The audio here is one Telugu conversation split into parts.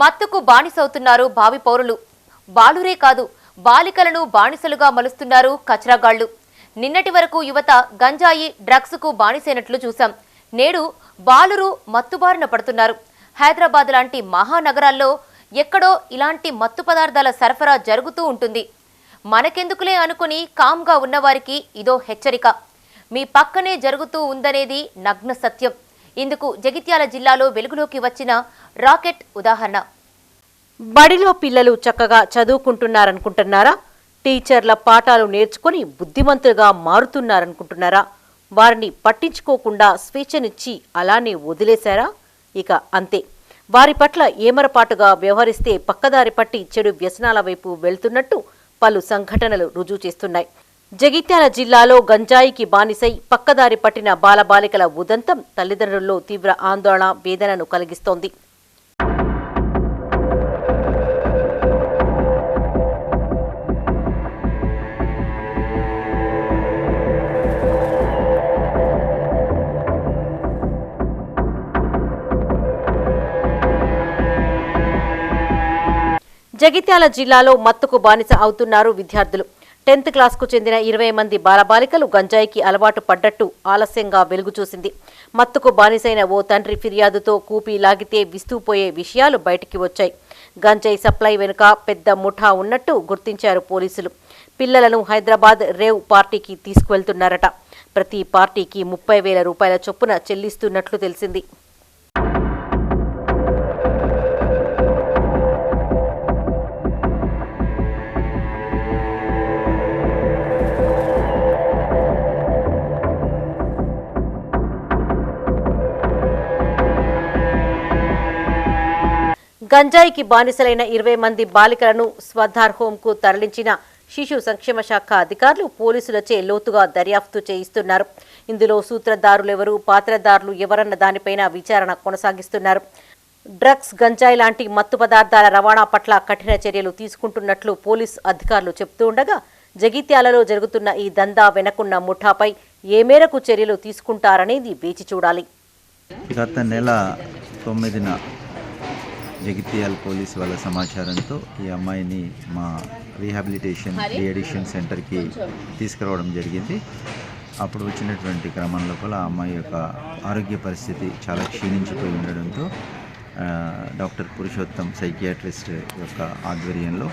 మత్తుకు బానిసవుతున్నారు భావి పౌరులు. బాలురే కాదు బాలికలను బానిసలుగా మలుస్తున్నారు కచరాగాళ్ళు నిన్నటి వరకు యువత గంజాయి డ్రగ్స్కు బానిసైనట్లు చూశాం. నేడు బాలురు మత్తుబారిన పడుతున్నారు. హైదరాబాద్ లాంటి మహానగరాల్లో ఎక్కడో ఇలాంటి మత్తు పదార్థాల సరఫరా జరుగుతూ ఉంటుంది. మనకెందుకులే అనుకుని కామ్గా ఉన్నవారికి ఇదో హెచ్చరిక. మీ పక్కనే జరుగుతూ ఉందనేది నగ్న సత్యం. ఇందుకు జగిత్యాల జిల్లాలో వెలుగులోకి వచ్చిన రాకెట్ ఉదాహరణ. బడిలో పిల్లలు చక్కగా చదువుకుంటున్నారనుకుంటున్నారా? టీచర్ల పాఠాలు నేర్చుకుని బుద్ధిమంతులుగా మారుతున్నారనుకుంటున్నారా? వారిని పట్టించుకోకుండా స్వేచ్ఛనిచ్చి అలానే వదిలేశారా? ఇక అంతే. వారి పట్ల ఏమరపాటుగా వ్యవహరిస్తే పక్కదారి పట్టి చెడు వ్యసనాల వైపు వెళ్తున్నట్టు పలు సంఘటనలు రుజువు చేస్తున్నాయి. జగిత్యాల జిల్లాలో గంజాయికి బానిసై పక్కదారి పట్టిన బాలబాలికల ఉదంతం తల్లిదండ్రుల్లో తీవ్ర ఆందోళన వేదనను కలిగిస్తోంది. జగిత్యాల జిల్లాలో మత్తుకు బానిస అవుతున్నారు విద్యార్థులు. టెన్త్ క్లాస్కు చెందిన ఇరవై మంది బాలబాలికలు గంజాయికి అలవాటు పడ్డట్టు ఆలస్యంగా వెలుగు చూసింది. మత్తుకు బానిసైన ఓ తండ్రి ఫిర్యాదుతో కూపి లాగితే విస్తూపోయే విషయాలు బయటికి వచ్చాయి. గంజాయి సప్లై వెనుక పెద్ద ముఠా ఉన్నట్టు గుర్తించారు పోలీసులు. పిల్లలను హైదరాబాద్ రేవ్ పార్టీకి తీసుకువెళ్తున్నారట. ప్రతి పార్టీకి ముప్పై వేల రూపాయల చొప్పున చెల్లిస్తున్నట్లు తెలిసింది. గంజాయికి బానిసలైన ఇరవై మంది బాలికలను స్వధార్ హోంకు తరలించిన శిశు సంక్షేమ శాఖ అధికారులు పోలీసులచే లోతుగా దర్యాప్తు చేయిస్తున్నారు. ఇందులో సూత్రధారులెవరు పాత్రధారులు ఎవరన్న దానిపైన విచారణ కొనసాగిస్తున్నారు. డ్రగ్స్ గంజాయి లాంటి మత్తు పదార్థాల రవాణా పట్ల కఠిన చర్యలు తీసుకుంటున్నట్లు పోలీస్ అధికారులు చెబుతూ ఉండగా జగిత్యాలలో జరుగుతున్న ఈ దందా వెనకున్న ముఠాపై ఏ మేరకు చర్యలు తీసుకుంటారనేది వేచి చూడాలి. గత నెల తొమ్మిదిన జగిత్యాల పోలీస్ వాళ్ళ సమాచారంతో ఈ అమ్మాయిని మా రీహాబిలిటేషన్ రీఅడిక్షన్ సెంటర్కి తీసుకురావడం జరిగింది. అప్పుడు వచ్చినటువంటి క్రమం లోపల ఆ అమ్మాయి యొక్క ఆరోగ్య పరిస్థితి చాలా క్షీణించిపోయి ఉండడంతో డాక్టర్ పురుషోత్తం సైకియాట్రిస్ట్ యొక్క ఆధ్వర్యంలో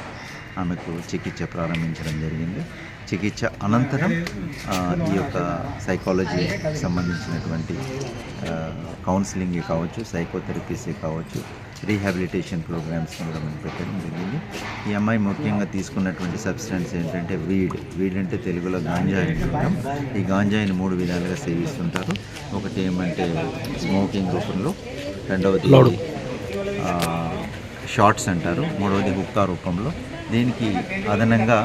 ఆమెకు చికిత్స ప్రారంభించడం జరిగింది. చికిత్స అనంతరం ఈ యొక్క సైకాలజీ సంబంధించినటువంటి కౌన్సిలింగ్ కావచ్చు సైకోథెరపీస్ కావచ్చు రీహాబిలిటేషన్ ప్రోగ్రామ్స్ కూడా మనం పెట్టడం జరిగింది. ఈ అమ్మాయి ముఖ్యంగా తీసుకున్నటువంటి సబ్స్టెన్స్ ఏంటంటే వీడ్. వీడ్ అంటే తెలుగులో గాంజాయి అంటాం. ఈ గాంజాయిని మూడు విధాలుగా సేవిస్తుంటారు. ఒకటి ఏమంటే స్మోకింగ్ రూపంలో రెండవది షార్ట్స్ అంటారు మూడవది హుక్కా రూపంలో. దీనికి అదనంగా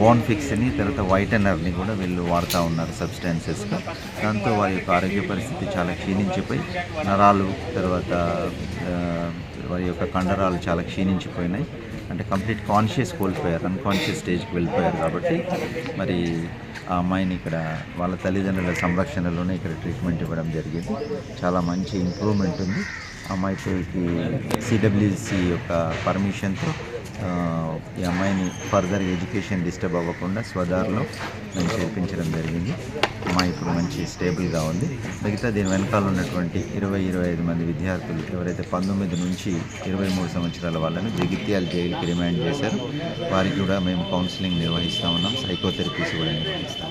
బోన్ ఫిక్స్ని తర్వాత వైటనర్ని కూడా వీళ్ళు వాడుతూ ఉన్నారు సబ్స్టాన్సెస్గా. దాంతో వారి యొక్క ఆరోగ్య పరిస్థితి చాలా క్షీణించిపోయి నరాలు తర్వాత వారి యొక్క కండరాలు చాలా క్షీణించిపోయినాయి. అంటే కంప్లీట్ కాన్షియస్ కోల్పోయారు అన్కాన్షియస్ స్టేజ్కి వెళ్ళిపోయారు కాబట్టి మరి ఆ అమ్మాయిని ఇక్కడ వాళ్ళ తల్లిదండ్రుల సంరక్షణలోనే ఇక్కడ ట్రీట్మెంట్ ఇవ్వడం జరిగింది. చాలా మంచి ఇంప్రూవ్మెంట్ ఉంది. అమ్మాయికి సిడబ్ల్యూసి యొక్క పర్మిషన్తో ఈ అమ్మాయిని ఫర్దర్ ఎడ్యుకేషన్ డిస్టర్బ్ అవ్వకుండా స్వదార్లో మేము చేర్పించడం జరిగింది. అమ్మాయి ఇప్పుడు మంచి స్టేబుల్గా ఉంది. మిగతా దీని వెనకాల ఉన్నటువంటి ఇరవై ఇరవై ఐదు మంది విద్యార్థులు ఎవరైతే పంతొమ్మిది నుంచి ఇరవై మూడు సంవత్సరాల వాళ్ళని జగిత్యాల జైలుకి రిమాండ్ చేశారు వారికి కూడా మేము కౌన్సిలింగ్ నిర్వహిస్తూ ఉన్నాం. సైకోథెరపీస్ కూడా నిర్వహిస్తాం.